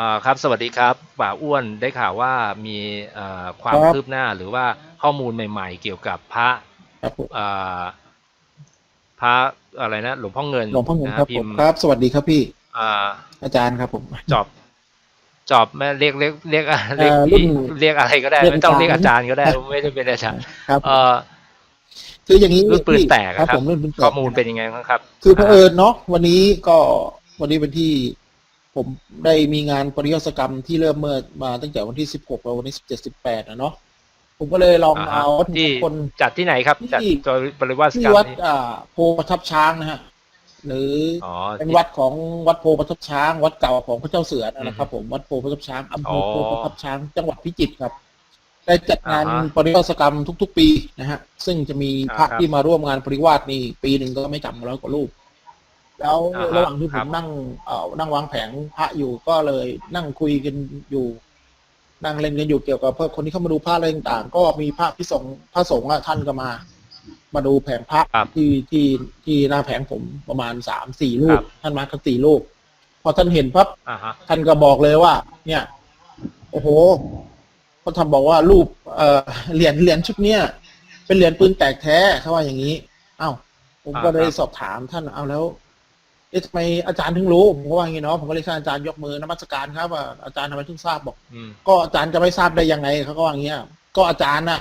อ่าครับ สวัสดีครับ ป่าอ้วนได้ข่าวว่ามีเอ่อความครับคืบหน้าหรือว่าข้อมูลใหม่ ๆ เกี่ยวกับพระครับผมอ่าพระอะไรนะ หลวงพ่อเงินหลวงพ่อเงินนะครับผมพิมพ์ครับ สวัสดีครับพี่อ่าอาจารย์ครับผมจอบจอบแม่เรียกเรียกเรียกเรียกเอ่อรุ่นเรียกอะไรก็ได้เรียกไม่ต้องอาจารย์เรียกอาจารย์ก็ได้ไม่ได้เป็นอาจารย์ครับเอ่อคืออย่างนี้รุ่นปืนพี่แตกอะครับครับผมรุ่นปืนแตกข้อมูลเป็นยังไงบ้างครับ คือเผอิญเนาะวันนี้ก็วันนี้เป็นที่ ผมได้มีงานปริยศกรรมที่เริ่มเมื่อมาตั้งแต่วันที่สิบหกแล้ววันที่สิบเจ็ดสิบแปดนะเนาะผมก็เลยลองอ่าฮะเอาวัตถุที่มงคลจัดที่ไหนครับจัดที่โดยบริวารสที่กรรมวัดนี้อ่าโพประทับช้างนะฮะหรืออ๋อเป็นที่วัดของวัดโพประทับช้าง วัดเก่าของพระเจ้าเสือนะครับ ผมวัดโพประทับช้างอำเภอโพอ๋อประทับช้าง จังหวัดพิจิตรครับได้จัดงานอ่าฮะปริวาสกรรมทุก ๆ ปีนะฮะซึ่งจะมีพระอ่าครับที่มาร่วมงานปริวาสนี่ปีหนึ่งก็ไม่ต่ำกว่าร้อยกว่ารูป แล้วอ่าฮะระหว่างที่ผครัมบนั่งเอ่อนั่งวางแผงพระอยู่ก็เลยนั่งคุยกันอยู่ นั่งเล่นกันอยู่เกี่ยวกับเพื่อคนที่เข้ามาดูพระอะไรต่างๆ ก็มีพระพิสงฆ์พระสงฆ์อะท่านก็มา มาดูแผงพระครับที่ที่ที่หน้าแผงผมประมาณสามสี่รูคปรับ ท่านมากันสี่รูปพอท่านเห็นปั๊บ อ่าฮะ ท่านก็บอกเลยว่า เนี่ย โอ้โหเขาทำบอกว่ารูปเอ่อเหรียญเหรียญชุดเนี้ยเป็นเหรียญปืนแตกแท้เขาว่าอย่างนี้ เอ้า ผมก็อ่าเลยครับสอบถามท่านเอาแล้ว เอ๊ะทำไมอาจารย์ถึงรู้ผมก็ว่าอย่างนี้เนาะผมก็เลยให้อาจารย์ยกมือนมัสการครับว่าอาจารย์ทำไมถึงทราบบอก อืมก็อาจารย์จะไม่ทราบได้ยังไงเขาก็ว่าอย่างเงี้ยก็อาจารย์น่ะ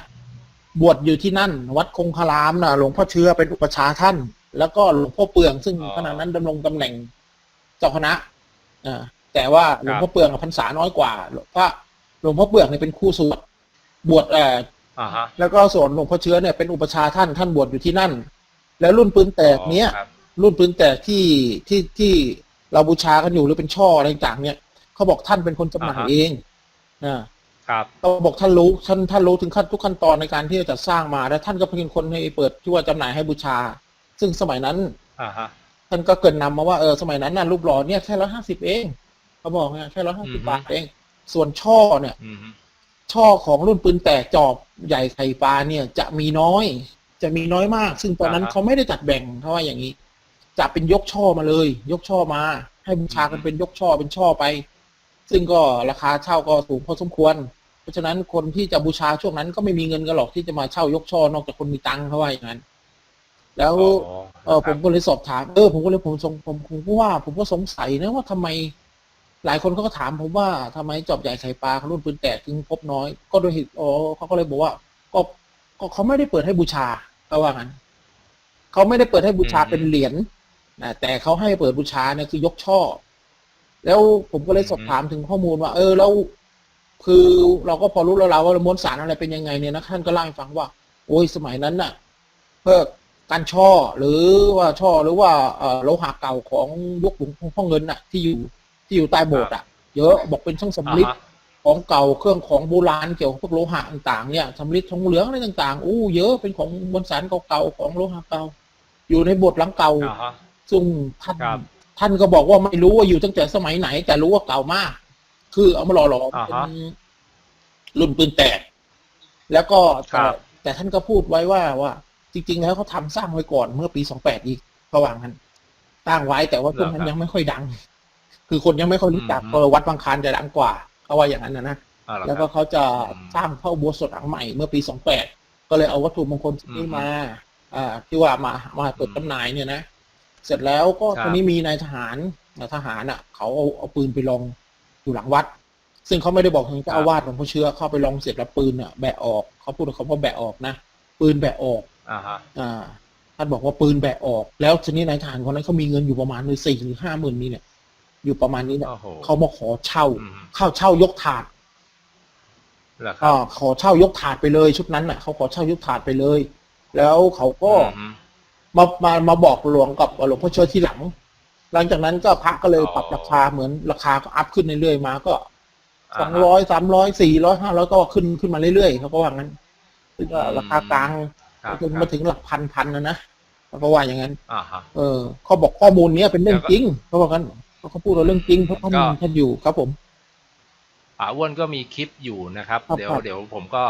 บวชอยู่ที่นั่น วัดคงคารามน่ะหลวงพ่อเชื้อเป็นอุปชฌาย์ท่าน แล้วก็หลวงพ่อเปลืองซึ่งอ๋อขณะนั้นดำรงตำแหน่งเจ้าคณะอ่าแต่ว่าหลวงพ่อเปลืองอะพรรษาน้อยกว่าพระหลวงพ่อเปลืองเนี่ยเป็นคู่สวดบวชเอ่อ อ่าฮะแล้วก็ส่วนหลวงพ่อเชื้อเนี่ยเป็นอุปชฌาย์ท่านท่านบวชอยู่ที่นั่น แล้วรุ่นปืนแตกเนี้ย อ๋อครับ รุ่นปืนแตกที่ที่ที่เราบูชากันอยู่หรือเป็นช่ออะไรต่างๆเนี่ยเขาบอกท่านเป็นคนจำหน่ายอ่าฮะเองนะครับเขาบอกท่านรู้ท่านท่านรู้ถึงขั้นทุกขั้นตอนในการที่จะจัดสร้างมาแล้วท่านก็เป็นคนให้เปิดที่ว่าจำหน่ายให้บูชา ซึ่งสมัยนั้นอ่าฮะท่านก็เกรินนำมาว่าเออสมัยนั้นน่ะรูปหล่อเนี่ยแค่ร้อยห้าสิบเองเขาบอกไงแค่ร้อยห้าอืสิอฮึบาทเอง ส่วนช่อเนี่ยอืมช่อของรุ่นปืนแตกจอบใหญ่ไข่ปลาเนี่ยจะมีน้อย จะมีน้อยมาก ซึ่งตอนนั้นอ่าฮะเขาไม่ได้จัดแบ่งเขาว่าอย่างนี้ จะเป็นยกช่อมาเลย ยกช่อมา ให้บูชากันเป็นยกช่อเป็นช่อไป ซึ่งก็ราคาเช่าก็สูงพอสมควร เพราะฉะนั้นคนที่จะบูชาช่วงนั้นก็ไม่มีเงินกันหรอกที่จะมาเช่ายกช่อนอกจากคนมีตังค์เขาว่าอย่างนั้น แล้วอ๋อเออผมก็เลยสอบถามเออผมก็เลยผมสงผมผมก็ว่า ผมก็สงสัยนะว่าทำไม หลายคนเขาก็ถามผมว่าทำไมจอบใหญ่ไข่ปลารุ่นปืนแตกถึงพบน้อย ก็โดยเหตุอ๋อเขาก็เลยบอกว่าก็ก็เขาไม่ได้เปิดให้บูชาเขาว่างั้นเขาไม่ได้เปิดให้บูชาอืมเป็นเหรียญ นะแต่เขาให้เปิดบูชาเนี่ยคือยกช่อ แล้วผมก็เลยสอบอืมถามถึงข้อมูลว่า เออแล้วคือเราก็พอรู้แล้วเราว่ามวลสารอะไรเป็นยังไงเนี่ยนะท่านก็เล่าให้ฟังว่า โอ้ยสมัยนั้นน่ะ เพื่อการช่อหรือว่าช่อหรือว่าเอ่อโลหะเก่าของยุคหลวงพ่อเงินน่ะ ที่อยู่ที่อยู่ใต้โบสถ์อะ เยอะบอกเป็นช่างสำอ่าลิดฮะของเก่าเครื่องของโบราณเกี่ยวกับพวกโลหะต่างๆเนี่ยสำลิดทองเหลืองอะไรต่างๆอู้เยอะเป็นของมวลสารเก่าๆของโลหะเก่า อยู่ในโบสถ์หลังเก่าอ่าฮะ ซึ่งท่านครับท่านก็บอกว่าไม่รู้ว่าอยู่ตั้งแต่สมัยไหน แต่รู้ว่าเก่ามาก คือเอามาหล่อหลอมอ่าเป็นฮะรุ่นปืนแตก แล้วก็ครัแต่บแต่ท่านก็พูดไว้ว่าว่า จริง ๆ แล้วเขาทำสร้างไว้ก่อนเมื่อปีสองแปดอีกระหว่างนั้นสร้างไว้แต่ว่าช่วงนั้นยังไม่ค่อยดัง คือคนยังไม่ค่อยรู้จักเพราะวัดบางคลานจะดังกว่าเขาว่าอย่างนั้นนะนะอ่าเหรอแล้วคก็รับเขาจะอืมสร้างพระอุโบสถหลังใหม่เมื่อปีสองแปดก็เลยเอาวัตถุมงคลชิ้นนี้อืมมาอ่าที่ว่ามามาเปิดจำหน่ายเนี่ยนะ เสร็จแล้วก็ครับทีนี้มีนายทหารนายทหารอะ เขาเอาเอาปืนไปลองอยู่หลังวัด ซึ่งเขาไม่ได้บอกทางเจ้าอาวาสหลวงพ่อเชื้อเข้าไปลองเสร็จแล้วปืนอะแบะออกเขาพูดกับเขาว่าแบะออกนะปืนแบะออก อ่าฮะอ่าท่านบอกว่าปืนแบะออก แล้วทีนี้นายทหารคนนั้นเขามีเงินอยู่ประมาณเลยสี่หรือห้าหมื่นนี่เนี่ย อยู่ประมาณนี้เนี่ยโอ้โหเขามาขอเช่า อืมเข้าเช่ายกถาดเหรอครัอ่าบขอเช่ายกถาดไปเลย ชุดนั้นน่ะเขาขอเช่ายกถาดไปเลย แล้วเขาก็อืม มามามาบอกหลวงกับหลวงพ่อเชื้อที่หลัง หลังจากนั้นก็พระก็เลยอ๋อปรับราคาเหมือนราคาก็อัพขึ้นเรื่อยๆมาก็สาองฮะร้อยสามร้อยสี่ร้อยห้าร้อยก็ขึ้นขึ้นมาเรื่อยๆเขาก็ว่างั้นซึ่งก็อืมราคากลางครับจนมาถึงหลักพันพันนะนะเขาก็ว่าอย่างนั้นอ่าฮะเออเขาบอกข้อมูลเนี้ยเป็นเรื่องแล้วก็จริงเขาบอกกันเขาพูดว่าเรื่องจริงเพราะข้อมูลก็ท่านอยู่ครับผมป๋าอ้วนก็มีคลิปอยู่นะครับครับเดี๋ยวครับเดี๋ยวผมก็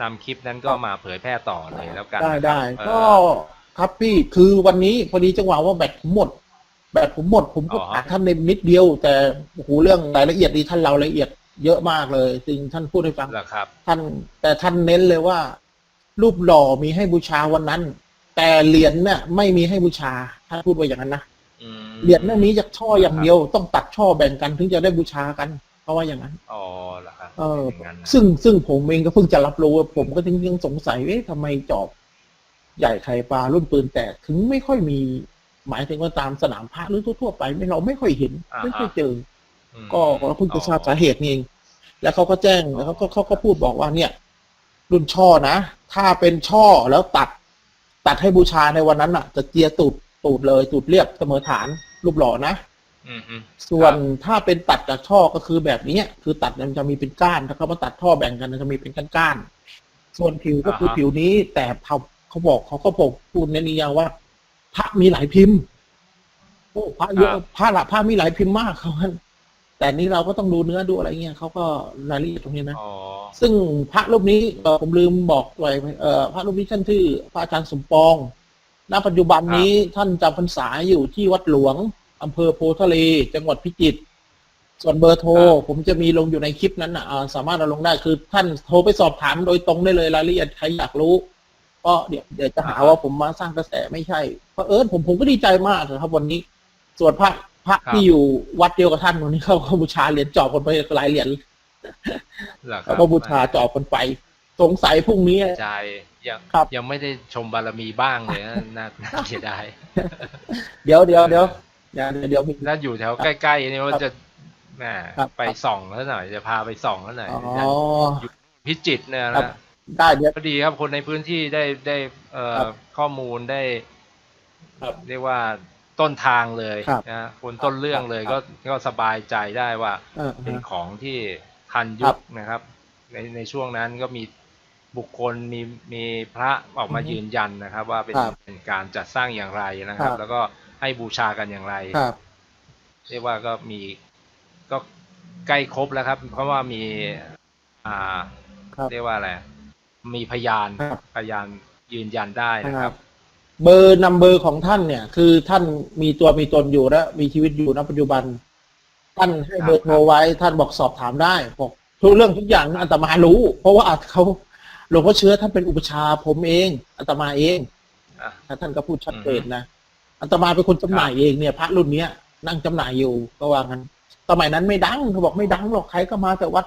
นำคลิปนั้นก็มาเผยแพร่ต่อเลยแล้วกันได้นะครับได้เออก็ ครับพี่คือวันนี้พอดีจังหวะว่าแบตผมหมด แบแบบผมหมด ผมก็อ๋ออ่านท่านในนิดเดียว แต่โอ้โหเรื่องรายละเอียดดีท่านเรารายละเอียดเยอะมากเลยจริงท่านพูดให้ฟัง เหรอครับ ท่านแต่ท่านเน้นเลยว่า รูปหล่อมีให้บูชาวันนั้น แต่เหรียญเนี่ยไม่มีให้บูชาท่านพูดไว้อย่างนั้นนะอืมเหรียญเนี่ยมีจากช่ออย่างเดียวต้องตัดช่อแบ่งกันถึงจะได้บูชากันเพราะว่าอย่างนั้น อ๋อเหรอครับเออ ย่างนั้นนะซึ่งซึ่งผมเองก็เพิ่งจะรับรู้ว่าผมก็ยังยังสงสัยเอ๊ะทำไมจอบ ใหญ่ไข่ปลารุ่นปืนแตกถึงไม่ค่อยมี หมายถึงว่าตามสนามพระหรือทั่วๆไปไม่เราไม่ค่อยเห็น ไม่ค่อยเจออืมก็เราเพิ่งจะทราบสาเหตุนี่เองแล้วเขาก็แจ้งแล้วเขาก็เขาก็พูดบอกว่าเนี่ย รุ่นช่อนะถ้าเป็นช่อแล้วตัด ตัดให้บูชาในวันนั้นอะ จะเจียตูดตูดเลยตูดเรียบเสมอฐานรูปหล่อนะอืมอืมส่วนถ้าเป็นตัดจากช่อก็คือแบบนี้คือตัดเนี่ยมันจะมีเป็นก้านถ้าเขามาตัดท่อแบ่งกันมันจะมีเป็นก้านๆส่วนผิวก็คือผิวนี้แต่ เขาเขาบอกเขาก็บอกพูดในนิยามว่า พระมีหลายพิมพ์โอ้พระเยอะพระละพระมีหลายพิมพ์มากเขาว่าแต่นี่เราก็ต้องดูเนื้อดูอะไรเงี้ยเขาก็รายละเอียดตรงนี้นะอ๋อซึ่งพระรูปนี้เอ่อผมลืมบอกไว้เอ่อพระรูปนี้ท่านชื่อพระอาจารย์สมปองณปัจจุบันนี้ท่านจำพรรษาอยู่ที่วัดหลวงอำเภอโพธิ์ทะเล จังหวัดพิจิตรส่วนเบอร์โทร ผมจะมีลงอยู่ในคลิปนั้นนะอ่าสามารถเอาลงได้คือท่านโทรไปสอบถามโดยตรงได้เลยรายละเอียดใครอยากรู้ ก็เดี๋ยวเดี๋ยวจะหาว่าผมมาสร้างกระแสไม่ใช่เพราะเอิญผมผมก็ดีใจมากนะครับ วันนี้ ส่วนพระพระที่อยู่วัดเดียวกับท่านวันนี้เขาก็บูชาเหรียญจอบคนไปหลายเหรียญเหรอครัแล้วก็บูชาจอบคนไป สงสัยพรุ่งนี้ใจยังครับยังไม่ได้ชมบารมีบ้างเลยนะน่าน่าเสียดายเดี๋ยวเดี๋ยวเดี๋ยวเดี๋ยวเดี๋ยวเดี๋ยวมีถ้าอยู่แถวใกล้ๆนี่ว่าจะแหมครับไปส่องแล้วหน่อยจะพาไปส่องแล้วหน่อยอ๋อพิจิตรเนี่ยครันะบ ได้เดี๋ยว ก็ดีครับคนในพื้นที่ได้ได้เอ่อครับข้อมูลได้ครับ เรียกว่าต้นทางเลยครับนะคนต้นเรื่องเลยครัก็บ ก็สบายใจได้ว่า เออเป็นของที่ทันคยุรัคบนะครับ ในในช่วงนั้นก็มีบุคคลมีมีพระออกมาอือฮึยืนยันนะครับ ว่าเป็นครับเป็นการจัดสร้างอย่างไรนะครับ ครับ แล้วก็ให้บูชากันอย่างไร ครับ เรียกว่าก็มีก็ใกล้ครบแล้วครับ เพราะว่ามี อ่า ครับ เรียกว่าอะไร มีพยานครับ พยานยืนยันได้นะนะคครัรับ บ เบอร์นัมเบอร์ของท่านเนี่ย คือท่านมีตัวมีตนอยู่และมีชีวิตอยู่ณปัจจุบัน ท่านให้เบอร์โทรไว้ ท่านบอกสอบถามได้บอกทุกเรื่องทุกอย่างอาตมารู้ เพราะว่าเขาหลวงพ่อเชื้อท่านเป็นอุปชฌาย์ผมเองอาตมาเองอะ ท่านก็พูดชัดเจนนะอาตมาเป็นคนจำหน่ายเองเนี่ยพระรุ่นเนี้ยนั่งจำหน่ายอยู่ก็ว่างั้นสมัยนั้นไม่ดังเขาบอกไม่ดังหรอกใครก็มาแต่วัด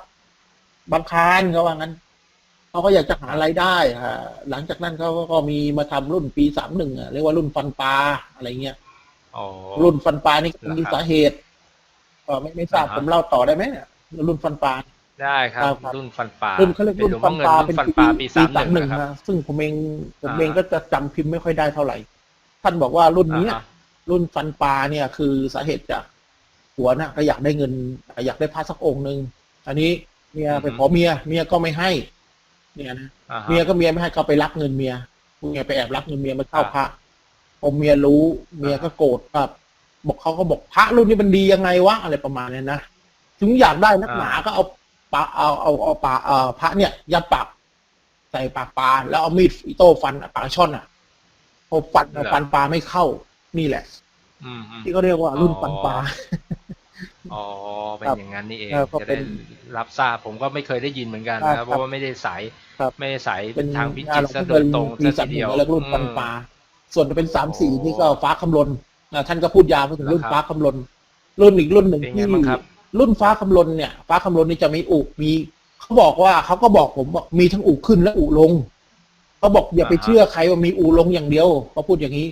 บางคลานเขาว่างั้น เขาก็อยากจะหารายได้อ่าหลังจากนั้นเขาก็มีมาทำรุ่นปีสามหนึ่งเรียกว่ารุ่นฟันปลาอะไรเงี้ยอ๋อรุ่นฟันปลานี่เหรอมีครับสาเหตุก็ไม่ไม่ทราบอ่าฮะผมเล่าต่อได้ไหมเนี่ยรุ่นฟันปลาได้ครับครับรุ่นฟันป่ารุ่นเขาเรียกเป็นรุ่นหลวงฟัพ่อนเงินปลารุ่เป็นนฟันป่าปีสามหนึ่ง31นะครับนะซึ่งผมเองผมอ่าเองก็จะจำพิมพ์ไม่ค่อยได้เท่าไหร่ ท่านบอกว่ารุ่นเนี้ยอ่าฮะรุ่นฟันปลาเนี่ยคือสาเหตุจากหัวน่ะก็อยากได้เงิน อยากได้พระสักองค์หนึ่งอันนี้เมียไปอือฮึขอเมียเมียก็ไม่ให้ เนี่ยนะอ่าฮะ เมียก็เมียไม่ให้ก็ไปรับเงินเมียเมียไปแอบรับเงินเมียมาเข้าอ่าพระพอเมียรู้ เมียก็โกรธครับ บอกเขาก็บอกพระรุ่นนี้มันดียังไงวะอะไรประมาณเนี้ยนะถึงอยากได้นักหนาก็เอาปลาเอาเอาเอาปลาเอ่อพระเนี่ยยัดปากใส่ปากปลาแล้วเอามีดอิโต้ฟันปากช่อนอะพอฟันฟันปลาไม่เข้านี่แหละ อืมอืม ที่เขาเรียกว่ารุ่นฟันปลา อ๋อเป็นครับอย่างนั้นนี่เองเออก็จะเป็ได้นรับทราบผมก็ไม่เคยได้ยินเหมือนกันครันะครับบเพราะว่าไม่ได้สายครับไม่ได้สายเป็นทางพิงาจินตหลวรงซะพ่อโดเงิยนตรงปีซะสามหนึ่ทีเดียวงแล้วรุ่นฟันปลา ส่วนจะเป็นสามสี่โอ้นี่ก็ฟ้าคำลนนะท่านก็พูดยาวไปถึงรุ่นนะครับฟ้าคำลน รุ่นอีกรุ่นหนึ่งเป็นที่ไงบ้างครับ รุ่นฟ้าคำลนเนี่ย ฟ้าคำลนนี่จะมีอุมีเขาบอกว่าเขาก็บอกผมบอกมีทั้งอุขึ้นและอุลงเขาบอกอย่าไปอ่าฮะเชื่อใครว่ามีอุลงอย่างเดียวเขาพูดอย่างนี้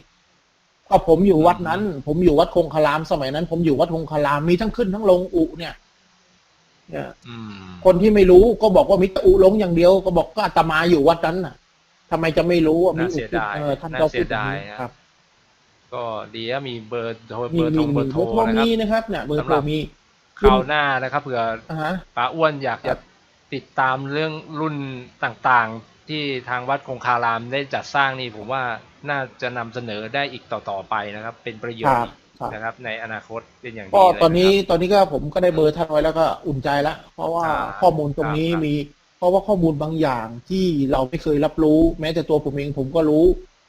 ก็ผมอยู่วัดนั้น ผมอยู่วัดคงคารามสมัยนั้น ผมอยู่วัดคงคารามมีทั้งขึ้นทั้งลงอุเนี่ยเนี่ยอืมคนที่ไม่รู้ก็บอกว่ามีแต่อุลงอย่างเดียว ก็บอกก็อาตมาอยู่วัดนั้นน่ะทำไมจะไม่รู้ว่ามีน่าอุเสียดายเออท่านน่าก็เสีพูยดอย่างดายนี้นะครับ ก็ดีว่ามีเบอร์โทรมีเบอร์โทรมีเบมีอร์โทเบรอร์โทรนะคมีรับนะครับเนี่ยเบอร์โทรสำหรับมีคราวหน้านะครับเผื่ออ่าฮะป้าอ้วนอยากครัจะบติดตามเรื่องรุ่นต่างๆ ที่ทางวัดคงคารามได้จัดสร้างนี่ผมว่า น่าจะนำเสนอได้อีกต่อๆไปนะครับ เป็นประโยคชรับน์ครับนะครับ ในอนาคตเป็นอย่างดีก็เลยตอนนี้ะครับตอนนี้ก็ผมก็ได้เบอร์ท่านไว้แล้วก็อุ่นใจแล้ว เพราะว่าอ่าข้อมูลตรงนี้ครับมี เพราะว่าข้อมูลบางอย่างที่เราไม่เคยรับรู้ แม้แต่ตัวผมเองผมก็รู้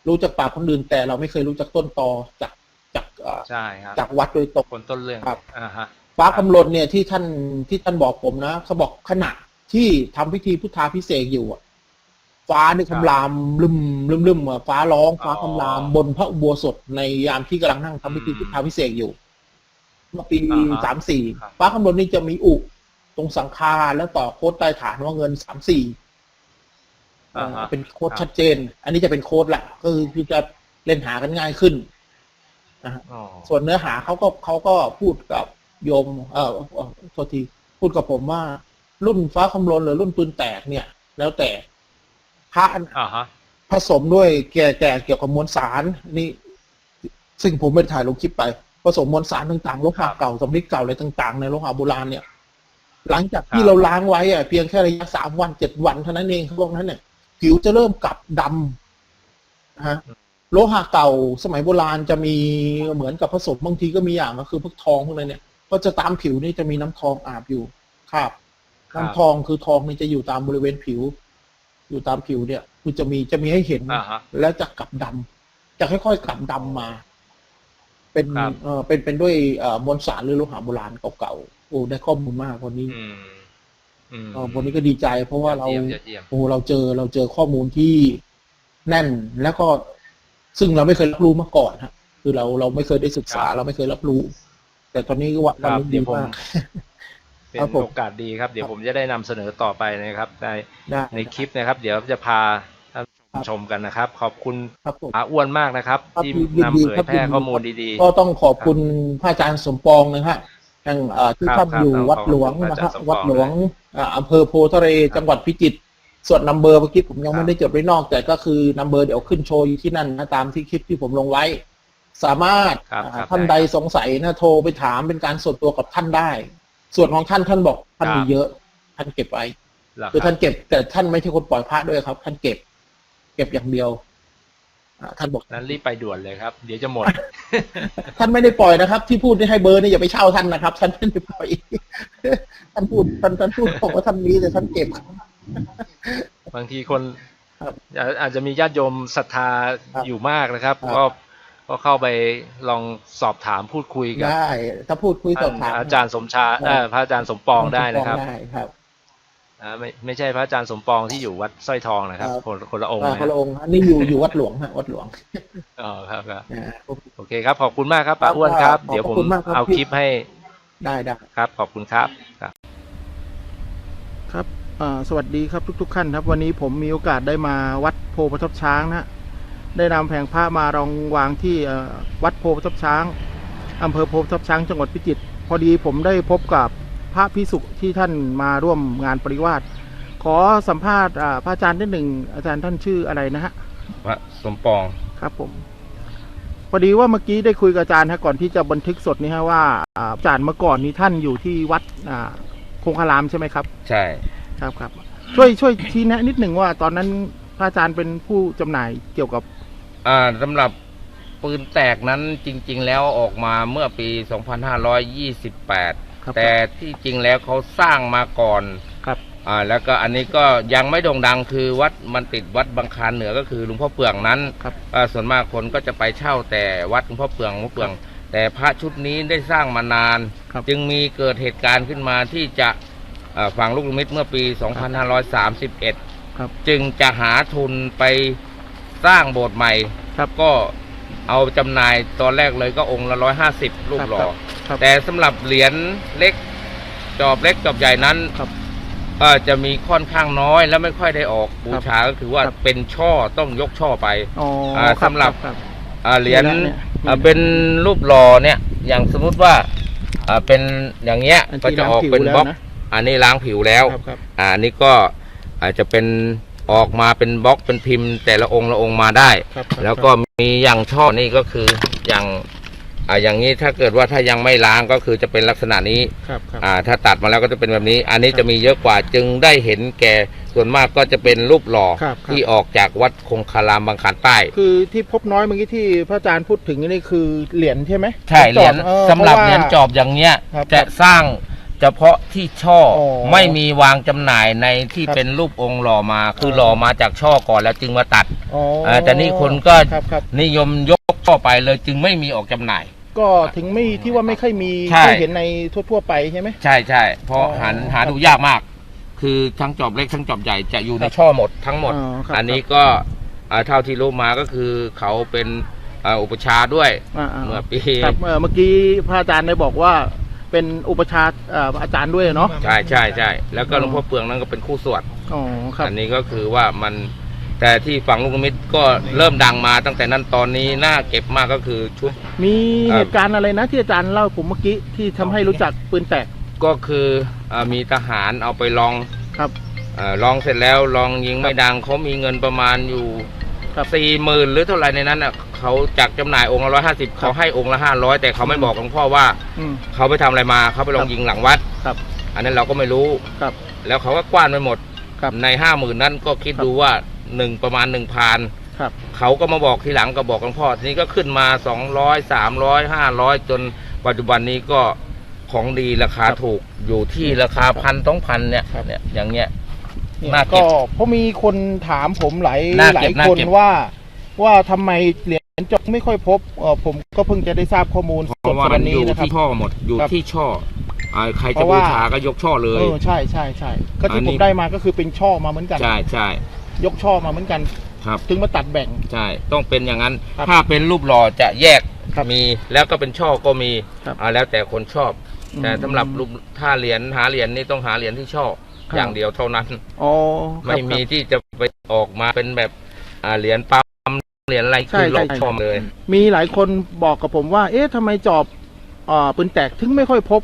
รู้จากปากคนอื่น แต่เราไม่เคยรู้จากต้นตอจากจากเอ่อใช่ครับจากวัดโดยตรงคนต้นเรื่องครับอ่าฮะฟ้าคำลนเนี่ยที่ท่านที่ท่านบอกผมนะเขาบอกขณะที่ทำพิธีพุทธาพิเศษกอยู่อะ ฟ้านี่ครับคำรามลืมลืมลืมอะฟ้าร้องฟ้าอ๋อคำรามบนพระอุโบสถในยามที่กำลังนั่งทำพิธีอืมพุทธาพิเศษกอยู่เมื่อปีอ่าฮะสามสี่ครับฟ้าคำลนนี่จะมีอุตรงสังคาแล้วต่อโค้ดใต้ฐานว่าเงินสามสี่อ่าฮะเป็นโค้ดครับชัดเจน อันนี้จะเป็นโค้ดแหละก็คือคือจะเล่นหากันง่ายขึ้นอ๋อส่วนเนื้อหาเขาก็เขาก็พูดกับโยม เอ่อเอ่อโทษทีพูดกับผมว่า รุ่นฟ้าคำลนหรือรุ่นปืนแตกเนี่ย แล้วแต่ พระอันอ่าฮะผสมด้วยแก่แก่เกี่ยวกับมวลสารนี่ ซึ่งผมไม่ได้ถ่ายลงคลิปไป ผสมมวลสารต่างๆโลครัหะบเก่าสำลิดเก่าอะไรต่าง ๆ ในโลหะโบราณเนี่ย หลังจากที่ครับเราล้างไว้อะเพียงแค่ระยะสามวันเจ็ดวันเท่านั้นเองพวกนั้นเนี่ยผิวจะเริ่มกลับดำนะฮะโลหะเก่าสมัยโบราณจะมีเหมือนกับผสมบางทีก็มีอย่างก็คือพวกทองพวกนั้นเนี่ย ก็จะตามผิวนี่จะมีน้ำทองอาบอยู่ครับครับน้ำทองคือทองนี่จะอยู่ตามบริเวณผิว อยู่ตามผิวเนี่ยคือจะมีจะมีให้เห็น อ่าฮะ แล้วจะกลับดำจะค่อยๆกลับดำมา เป็นครับ เออเป็นเป็นด้วยเอ่อมวลสารหรือโลหะโบราณเก่าๆโอ้ได้ข้อมูลมากวันนี้อืมอืมเออวันนี้ก็ดีใจ เพราะว่าเรา ยอดเยี่ยมยอดเยี่ยม โอ้เราเจอเราเจอข้อมูลที่แน่นแล้วก็ซึ่งเราไม่เคยรับรู้มาก่อนฮะ คือเราเราไม่เคยได้ศึกษา ครับเราไม่เคยรับรู้ แต่ตอนนี้ก็ว่าครับวันนี้เดี๋ดียวผม มาก เป็นครับผมโอกาสดีครับ เดี๋ยวผมจะได้นำเสนอต่อไปนะครับในได้ในคลิปนะครับ เดี๋ยวจะพาท่านผู้ชมกันนะครับ ขอบคุณครับผมอาอ้วนมากนะครับครับที่ยินดีนำเผยครับแพร่ยินดีข้อมูลดีก็ต้องขอบคุณพระอาจารย์สมปองนะฮะแห่งเอ่อที่ครับท่านอยู่ครับวัดหลวงขอบคุณนะพระอาจารย์ฮะสมปองวัดหลวงอ่าอำเภอโพธิ์ทะเลจังหวัดพิจิตรส่วนนัมเบอร์เมื่อกี้ผมยังครัไม่บได้จดไว้นอก แต่ก็คือนัมเบอร์เดี๋ยวขึ้นโชว์อยู่ที่นั่นนะตามที่คลิปที่ผมลงไว้ สามารถครับอ่าครับท่านใดสงสัยนะโทรไปถามเป็นการส่วนตัวกับท่านได้ ส่วนของท่านท่านบอกท่านครับมีเยอะ ท่านเก็บไว้ๆเหรอคือครัท่าบนเก็บ แต่ท่านไม่ใช่คนปล่อยพระด้วยครับ ท่านเก็บ เก็บอย่างเดียวอ่าท่านบอกนั้นรีบไปด่วนเลยครับ เดี๋ยวจะหมด ท่านไม่ได้ปล่อยนะครับ ที่พูดให้เบอร์นี่อย่าไปเช่าท่านนะครับ ท่านไม่ได้ปล่อย ท่านพูดท่านท่านพูดบอกว่าท่านมีแต่ท่านเก็บบางทีคนครับอาอาจจะมีญาติโยมศรัทธาครับอยู่มากนะครับครับก็ ก็เข้าไปลองสอบถามพูดคุยกับได้ ถ้าพูดคุยสท่าอนบถามอาจารย์สมชาครับเอ่อพระอาจารย์สมปองได้นะครับได้ครับอ่าไม่ไม่ใช่พระอาจารย์สมปองที่อยู่วัดสร้อยทองนะครับครับคนคนละองค์อ่านะพระองค์นี่อยู่อยู่วัดหลวงฮะวัดหลวงอ๋อครับครับนะฮะโอเคครับ ขอบคุณมากครับครัป้าบอ้วนครับขอบเดี๋ยวผมคุณมากครับเอาพี่คลิปให้ได้ได้ครับ ขอบคุณครับครับ ครับอ่าสวัสดีครับทุกๆท่านครับ วันนี้ผมมีโอกาสได้มาวัดโพธิ์ประทับช้างนะฮะ ได้นำแผงผ้ามารองวางที่เอ่อวัดโพธิ์ประทับช้างอำเภอโพธิ์ประทับช้างจังหวัดพิจิตรพอดีผมได้พบกับพระพิสุที่ท่านมาร่วมงานปริวาสขอสัมภาษณ์อ่าพระอาจารย์นิดหนึ่งอาจารย์ท่านชื่ออะไรนะฮะพระสมปองครับผมพอดีว่าเมื่อกี้ได้คุยกับอาจารย์ฮะก่อนที่จะบันทึกสดนี่ฮะว่าอ่าอาจารย์เมื่อก่อนนี้ท่านอยู่ที่วัดอ่าคงคารามใช่ไหมครับ ใช่ครับครับ ช่วยช่วยชี้แนะนิดหนึ่งว่าตอนนั้นพระอาจารย์เป็นผู้จำหน่ายเกี่ยวกับ อ่าสำหรับปืนแตกนั้นจริง ๆ แล้วออกมาเมื่อปี 2528ครับแต่ที่จริงแล้วเขาสร้างมาก่อนครับอ่าแล้วก็อันนี้ก็ยังไม่โด่งดังคือวัดมันติดวัดบางคลานเหนือก็คือหลวงพ่อเปลืองนั้นครับอ่าส่วนมากคนก็จะไปเช่าแต่วัดหลวงพ่อเปลืองหลวงพ่อเปลือง แต่พระชุดนี้ได้สร้างมานานครับจึงมีเกิดเหตุการณ์ขึ้นมาที่จะอ่าฝังลูกนิมิตเมื่อปี 2531ครับจึงจะหาทุนไปสร้างโบสถ์ใหม่ ครับก็เอาจำหน่ายตอนแรกเลยก็องค์ละร้อยห้าสิบรูปหล่อครับ แต่สำหรับเหรียญเล็กจอบเล็กจอบใหญ่นั้นครับเอ่อจะมีค่อนข้างน้อยและไม่ค่อยได้ออกบูชาก็คือว่าครับ เป็นช่อต้องยกช่อไป อ๋ออ่าคสำหรับครับอ่าเหรียญนี่นะเนี่ยอ่าเป็นรูปหล่อเนี่ย อย่างสมมุติว่าอ่าเป็นอย่างเงี้ยอันก็ที่จะล้างออกผิวเป็นแล้วบล็อกนะ อันนี้ล้างผิวแล้ว ครับครับ อ่าอันนี้ก็อาจจะเป็น ออกมาเป็นบล็อกเป็นพิมพ์ แต่ละองค์ละองค์มาได้ ครับครับแล้วก็มีอย่างช่อนี่ก็คืออย่างอ่าอย่างนี้ถ้าเกิดว่าถ้ายังไม่ล้างก็คือจะเป็นลักษณะนี้ ครับครับ อ่าถ้าตัดมาแล้วก็จะเป็นแบบนี้ อันนี้ครับจะมีเยอะกว่าจึงได้เห็นแก่ส่วนมากก็จะเป็นรูปหล่อครับครับ ที่ออกจากวัดคงคารามบางขานใต้ คือที่พบน้อยเมื่อกี้ที่พระอาจารย์พูดถึงนี่คือเหรียญใช่ไหมใช่เหรียญออสำหรับพาะว่า เหรียญจอบอย่างเงี้ย ครับจะสร้าง เฉพาะที่ช่อออไม่มีวางจำหน่ายในที่ครับเป็นรูปองค์หล่อมา คืออหล่อมาจากช่อก่อนแล้วจึงมาตัดอ๋ออ่าแต่นี่คนก็ครับครับนิยมยกช่อไปเลยจึงไม่มีออกจำหน่าย ก็ถึงไม่ที่ว่าไม่ค่อยมีใช่ ให้เห็นในทั่วๆไปใช่ไหม ใช่ใช่เพราะอ๋อหาครับหาดูยากมาก คือทั้งจอบเล็กทั้งจอบใหญ่จะอยู่ในช่อหมดทั้งหมด อ๋อครับ อันนี้ก็อ่าเท่าที่รู้มาก็คือเขาเป็นอ่าอุปชฌาย์ด้วย อ่าๆเมื่อปี ครับเอ่อเมื่อกี้พระอาจารย์ได้บอกว่า เป็นอุปชฌาย์เอ่ออาจารย์ด้วยเนาะ ใช่ใช่ใช่แล้วก็หลวงพ่อเปลืองนั้นก็เป็นคู่สวดอ๋อครับอันนี้ก็คือว่ามันแต่ที่ฝั่งลูกนิมิตก็เริ่มดังมาตั้งแต่นั้นตอนนี้น่าเก็บมากก็คือชุด มีครับเหตุการณ์อะไรนะที่อาจารย์เล่าผมเมื่อกี้ที่ทำให้รู้จักปืนแตกก็คืออามีทหารเอาไปลองครับอาลองเสร็จแล้วลองยิงไม่ดังเขามีเงินประมาณอยู่ ครับ สี่หมื่นหรือเท่าไหร่ในนั้นอะเขาจากจำหน่ายองค์ละร้อยห้าสิบเขาให้องค์ละห้าร้อยแต่เขาไม่บอกหลวงพ่อว่าอืม เขาไปทำอะไรมาเขาไปลองครับยิงหลังวัดครับ อันนั้นเราก็ไม่รู้ ครับ แล้วเขาก็กว้านไปหมดครับในห้าหมื่นนั้นก็คิดครับ ดูว่าหนึ่งประมาณหนึ่งพันครับ เขาก็มาบอกทีหลังก็บอกหลวงพ่อทีนี้ก็ขึ้นมาสองร้อยสามร้อยห้าร้อยจนปัจจุบันนี้ก็ของดีราคาครับถูกอยู่ที่ราคาครับพันสองพันเนี่ยครับ เนี่ยอย่างเงี้ย เนี่ยน่าเก็บก็เพราะมีคนถามผมหลายน่าหลาเก็ยบน่าคนเก็บ ว่า ว่าทำไมเหรียญจบไม่ค่อยพบเออผมก็เพิ่งจะได้ทราบข้อมูลเพสดราะว่าๆมัวันนอนี้ยู่นะครับ ที่ช่อหมดอยู่ครับที่ช่ออ่าใครเพจะราะบูว่า ชาก็ยกช่อเลย เออใช่ใช่ใช่ก็อัที่นผนี้ มได้มาก็คือเป็นช่อมาเหมือนกัน ใช่ใช่ยกช่อมาเหมือนกัน ครับ ถึงมาตัดแบ่ง ใช่ต้องเป็นอย่างนั้น ครับถ้าเป็นรูปหล่อจะแยกครับมี แล้วก็เป็นช่อก็มีครับอ่าแล้วแต่คนชอบอืมแต่สำหรับรูปถ้าเหรียญหาเหรียญนี่ต้องหาเหรียญที่ช่อ ครับ อย่างเดียวเท่านั้น อ๋อครับไม่มีครับ ที่จะไปออกมาเป็นแบบอ่าเหรียญปั๊มเหรียญอะไรใช่คือเราใช่ชอบเลย มีหลายคนบอกกับผมว่า เอ๊ะทำไมจอบอ่าปืนแตกถึงไม่ค่อยพบ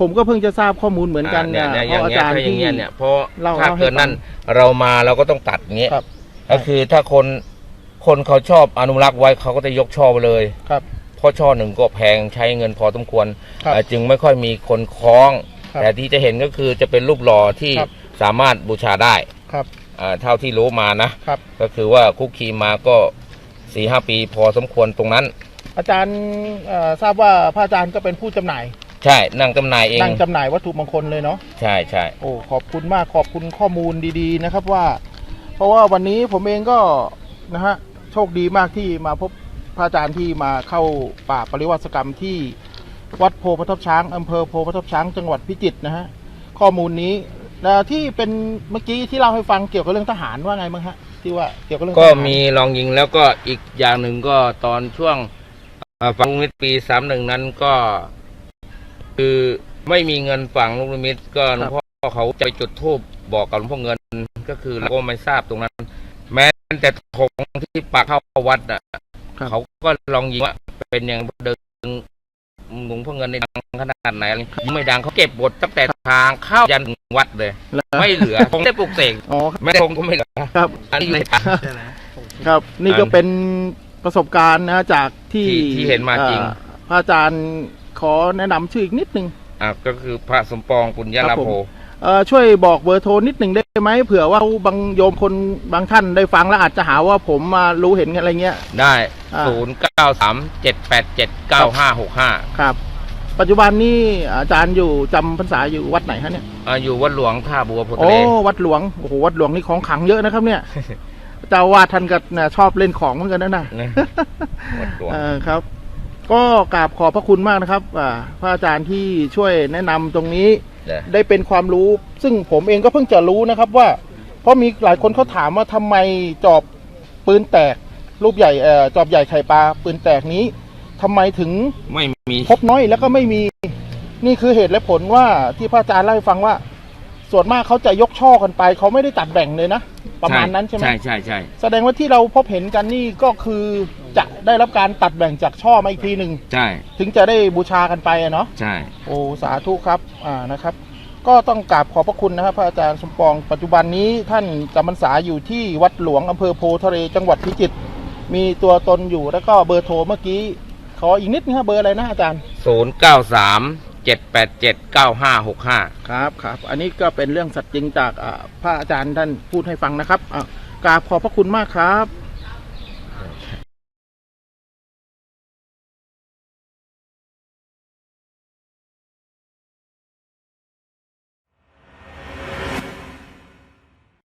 ผมก็เพิ่งจะทราบข้อมูลเหมือนกันอ่าเนี่ยเนี่ยเพอย่างราะอาเงี้ยจารย์ถ้าอย่าที่ งเงี้ยเนี่ยเพราะเล่าถ้าเล่าให้เกิดนั่นฟัเรามาเราก็ต้องตัดอย่างเงี้ยครับก็คือถ้าคนคนเขาชอบอนุรักษ์ไว้เขาก็จะยกช่อไปเลยครับเพราะช่อหนึ่งก็แพงใช้เงินพอสมควรครับ เอ่อจึงไม่ค่อยมีคนคล้อง ครับแต่ที่จะเห็นก็คือจะเป็นรูปหล่อที่ครับสามารถบูชาได้ครับอ่าเท่าที่รู้มานะครับ ก็คือว่าคุกคีมาก็สี่ห้าปีพอสมควรตรงนั้น อาจารย์เอ่อทราบว่าพระอาจารย์ก็เป็นผู้จำหน่ายใช่นั่งจำหน่ายเองนั่งจำหน่ายวัตถุมงคลเลยเนาะ ใช่ใช่โอ้ขอบคุณมากขอบคุณข้อมูลดีๆนะครับว่า เพราะว่าวันนี้ผมเองก็นะฮะโชคดีมากที่มาพบพระอาจารย์ที่มาเข้าป่าปริวัติกรรมที่ วัดโพธิ์พระทับช้างอำเภอโพธิ์พระทับช้างจังหวัดพิจิตรนะฮะข้อมูลนี้แล้วที่เป็นเมื่อกี้ที่เล่าให้ฟังเกี่ยวกับเรื่องทหารว่าไงบ้างฮะที่ว่าเกี่ยวกับเรื่องทก็หารมีลองยิงแล้วก็อีกอย่างหนึ่งก็ตอนช่วงเอ่อฝังลูกนิมิตปีสามหนึ่งนั้นก็ คือไม่มีเงินฝังลูกนิมิตก็หลวงพ่อเขาจะไปจุดธูปบอกกับหลวงพ่อเงินก็คือเราก็ไม่ทราบตรงนั้น แม้แต่ธงที่ปักเข้าวัดอะครับเขาก็ลองยิงว่าเป็นอย่างเดิน หลวงพ่อเงินในดังขนาดไหนอะไรยิงไม่ดังเขาเก็บหมดตั้งแต่ทางเข้ายันวัดเลยแล้วไม่เหลือคงได้ปลุกเสกอ๋อไม่ได้คงก็ไม่เหลือครับอันนี้เลยครับ นี่ก็เป็นประสบการณ์นะจากที่ที่ที่เห็นมาจริงเอ่อพระอาจารย์ขอแนะนำชื่ออีกนิดนึงอะก็คือพระสมปองปุญญาครัลาบผมโภเอ่อ ช่วยบอกเบอร์โทรนิดหนึ่งได้ไหมเผื่อว่าบางโยมคนบางท่านได้ฟังแล้วอาจจะหาว่าผมมารู้เห็นอะไรเงี้ย ได้อ่า ศูนย์เก้าสามเจ็ดแปดเจ็ดเก้าห้าหกห้าครับ ปัจจุบันนี้อาจารย์อยู่จำพรรษาอยู่วัดไหนฮะเนี่ย อยู่วัดหลวงท่าบัวโพธิ์ทะโอ้เลวัดหลวงโอ้โหวัดหลวงนี่ของขลังเยอะนะครับ เนี่ย เจ้าวาดท่านก็น่ะชอบเล่นของเหมือนกันนะนะ นะ วัดหลวง เออครับ ก็กราบขอบพระคุณมากนะครับอ่าพระอาจารย์ที่ช่วยแนะนำตรงนี้ เดี๋ยวได้เป็นความรู้ ซึ่งผมเองก็เพิ่งจะรู้นะครับว่า เพราะมีหลายคนเขาถามว่าทำไมจอบปืนแตก รูปใหญ่เอ่อจอบใหญ่ไข่ปลาปืนแตกนี้ทำไมถึงไม่มีพบน้อยแล้วก็ไม่มี นี่คือเหตุและผลว่าที่พระอาจารย์เล่าให้ฟังว่า ส่วนมากเขาจะยกช่อกันไปเขาไม่ได้ตัดแบ่งเลยนะ ประมาณนั้นใช่ไหมใช่ใช่ใช่แสดงว่าที่เราพบเห็นกันนี่ก็คือจะได้รับการตัดแบ่งจากช่อมาอีกทีหนึ่งใช่ ถึงจะได้บูชากันไปอะเนาะใช่โอ้สาธุครับอ่านะครับ ก็ต้องกราบขอบพระคุณนะครับพระอาจารย์สมปองปัจจุบันนี้ท่านจำพรรษาอยู่ที่วัดหลวงอำเภอโพธิ์ทะเลจังหวัดพิจิตรมีตัวตนอยู่แล้วก็เบอร์โทรเมื่อกี้ ขออีกนิดนะครับเบอร์อะไรนะอาจารย์ศูนย์ เจ็ดแปดเจ็ดเก้าห้าหกห้าครับครับอันนี้ก็เป็นเรื่องสัตย์จริงจากพระอาจารย์ท่านพูดให้ฟังนะครับอ่ากราบขอบพระคุณมากครับ